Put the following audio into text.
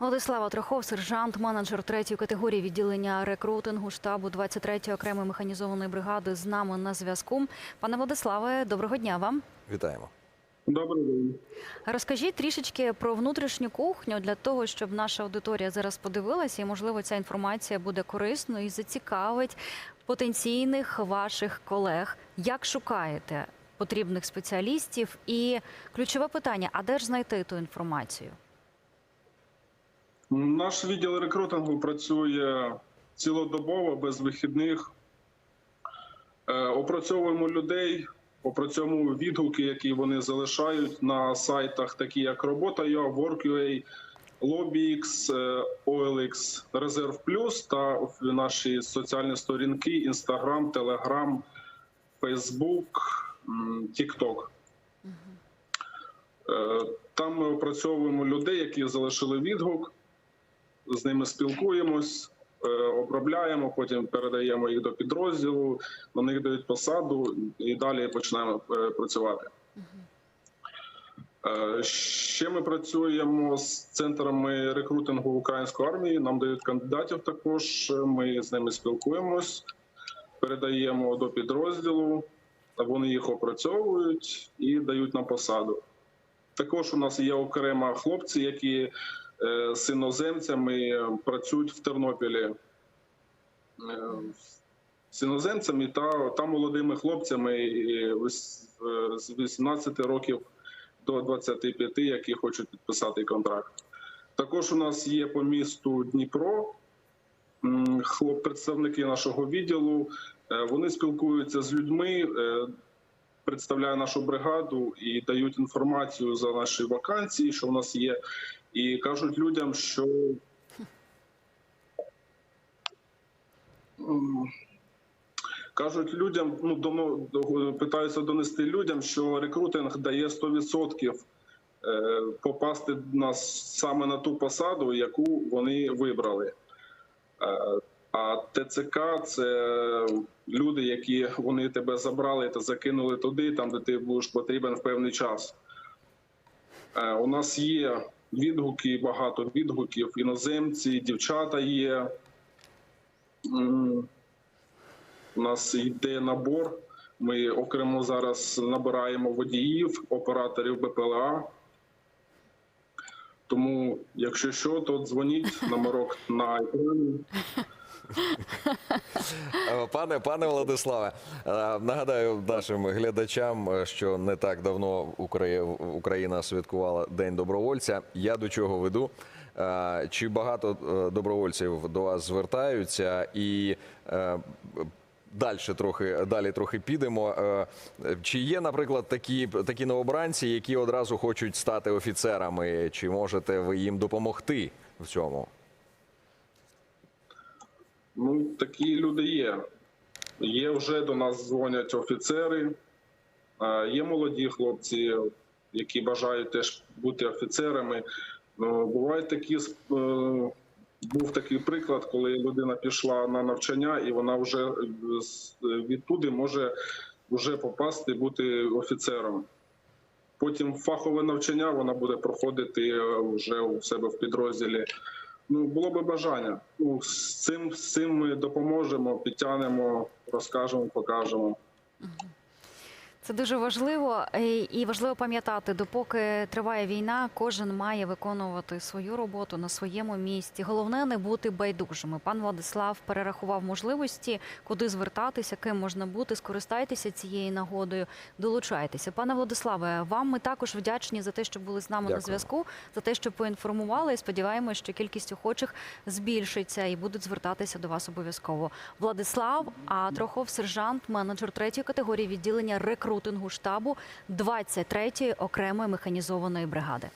Владислава Трохов, сержант, менеджер третьої категорії відділення рекрутингу штабу 23-ї окремої механізованої бригади з нами на зв'язку. Пане Владиславе, доброго дня вам. Вітаємо. Добрий день. Розкажіть трішечки про внутрішню кухню для того, щоб наша аудиторія зараз подивилася, і можливо ця інформація буде корисною і зацікавить потенційних ваших колег. Як шукаєте потрібних спеціалістів? І ключове питання: а де ж знайти ту інформацію? Наш відділ рекрутингу працює цілодобово, без вихідних. Е, Опрацьовуємо людей, опрацьовуємо відгуки, які вони залишають на сайтах, такі як Робота.ua, Work.ua, LobbyX, е, OLX, Резерв Плюс та наші соціальні сторінки Instagram, Telegram, Facebook, TikTok. Е, Там ми опрацьовуємо людей, які залишили відгук, з ними спілкуємось, е, обробляємо, потім передаємо їх до підрозділу, на них дають посаду і далі починаємо е, працювати. Е, Ще ми працюємо з центрами рекрутингу української армії. Нам дають кандидатів також. Ми з ними спілкуємось, передаємо до підрозділу, вони їх опрацьовують і дають нам посаду. Також у нас є окремо хлопці, які з іноземцями працюють в Тернопілі. Е, З іноземцями та, та молодими хлопцями е, е, з 18 років до 25, які хочуть підписати контракт. Також у нас є по місту Дніпро представники нашого відділу. Е, Вони спілкуються з людьми, е, представляє нашу бригаду і дають інформацію за наші вакансії, що в нас є, і кажуть людям, що кажуть людям, ну питаються донести людям, що рекрутинг дає 100% е, попасти нас саме на ту посаду, яку вони вибрали. Е, А ТЦК це люди, які вони тебе забрали та закинули туди, там де ти будеш потрібен в певний час. Е, У нас є відгуки, багато відгуків. Іноземці, дівчата є. У нас йде набор. Ми окремо зараз набираємо водіїв, операторів БПЛА. Тому, якщо що, то дзвоніть номерок на екрані. Пане пане Владиславе, е, нагадаю нашим глядачам, е, що не так давно Україна святкувала День добровольця. Я до чого веду? Е, Чи багато добровольців до вас звертаються і е, Далі трохи далі трохи підемо. Чи є, наприклад, такі такі новобранці, які одразу хочуть стати офіцерами? Чи можете ви їм допомогти в цьому? Ну, такі люди є. Є вже до нас дзвонять офіцери, е, є молоді хлопці, які бажають теж бути офіцерами. Ну, бувають такі е, був такий приклад, коли людина пішла на навчання, і вона вже е, відтуди може вже попасти бути офіцером. Потім фахове навчання вона буде проходити е, вже у себе в підрозділі. Ну, було би бажання. Ну, з цим, з цим ми допоможемо, підтягнемо, розкажемо, покажемо. Це дуже важливо е, і важливо пам'ятати, допоки триває війна, кожен має виконувати свою роботу на своєму місці. Головне не бути байдужими. Пан Владислав перерахував можливості, куди звертатися, ким можна бути. Скористайтеся цією нагодою, долучайтеся. Пане Владиславе, вам ми також вдячні за те, що були з нами на зв'язку, за те, що поінформували. І сподіваємося, що кількість охочих збільшиться і будуть звертатися до вас обов'язково. Владислав Атрохов, сержант, менеджер третьої категорії відділення рекрутингу штабу 23-ї окремої механізованої бригади.